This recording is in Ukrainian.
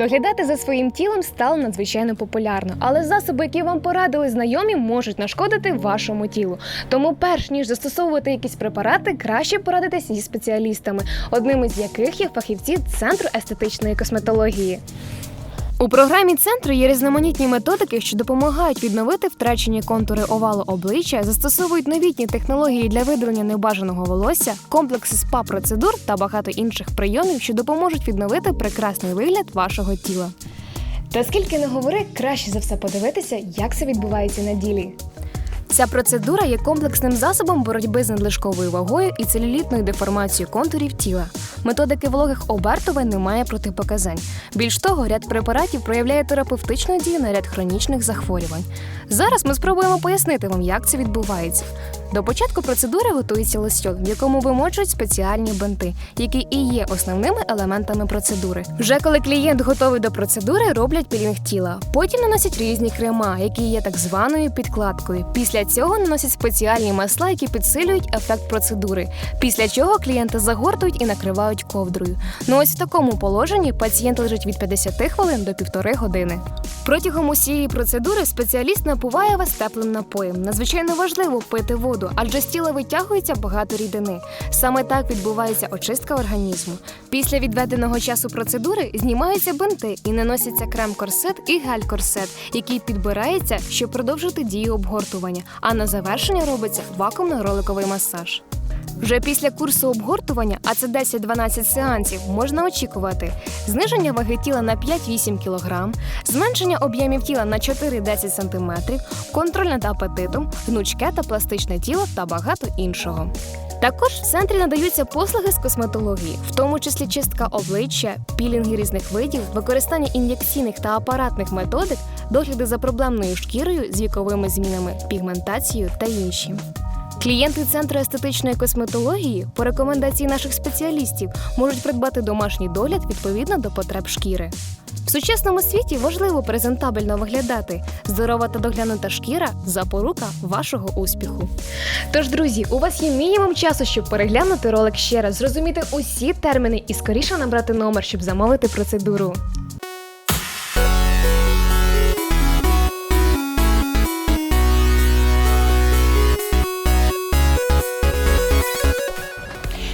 Доглядати за своїм тілом стало надзвичайно популярно, але засоби, які вам порадили знайомі, можуть нашкодити вашому тілу. Тому, перш ніж застосовувати якісь препарати, краще порадитись зі спеціалістами, одним із яких є фахівці центру естетичної косметології. У програмі центру є різноманітні методики, що допомагають відновити втрачені контури овалу обличчя, застосовують новітні технології для видалення небажаного волосся, комплекси спа процедур та багато інших прийомів, що допоможуть відновити прекрасний вигляд вашого тіла. Та скільки не говори, краще за все подивитися, як це відбувається на ділі. Ця процедура є комплексним засобом боротьби з надлишковою вагою і целюлітною деформацією контурів тіла. Методики вологих обертувань немає протипоказань. Більш того, ряд препаратів проявляє терапевтичну дію на ряд хронічних захворювань. Зараз ми спробуємо пояснити вам, як це відбувається. До початку процедури готується лосьон, в якому вимочують спеціальні бинти, які і є основними елементами процедури. Вже коли клієнт готовий до процедури, роблять пілінг тіла. Потім наносять різні крема, які є так званою підкладкою. Після цього наносять спеціальні масла, які підсилюють ефект процедури. Після чого клієнта загортують і накривають ковдрою. Ну ось в такому положенні пацієнт лежить від 50 хвилин до півтори години. Протягом усієї процедури спеціаліст напуває вас теплим напоєм. Надзвичайно важливо пити воду, адже з тіла витягується багато рідини. Саме так відбувається очистка організму. Після відведеного часу процедури знімаються бинти і наноситься крем-корсет і гель-корсет, який підбирається, щоб продовжити дію обгортування. А на завершення робиться вакуумно-роликовий масаж. Вже після курсу обгортування, а це 10-12 сеансів, можна очікувати зниження ваги тіла на 5-8 кг, зменшення об'ємів тіла на 4-10 см, контроль над апетитом, гнучке та пластичне тіло та багато іншого. Також в центрі надаються послуги з косметології, в тому числі чистка обличчя, пілінги різних видів, використання ін'єкційних та апаратних методик, догляди за проблемною шкірою з віковими змінами, пігментацією та інші. Клієнти центру естетичної косметології по рекомендації наших спеціалістів можуть придбати домашній догляд відповідно до потреб шкіри. В сучасному світі важливо презентабельно виглядати. Здорова та доглянута шкіра запорука вашого успіху. Тож, друзі, у вас є мінімум часу, щоб переглянути ролик ще раз, зрозуміти усі терміни і скоріше набрати номер, щоб замовити процедуру.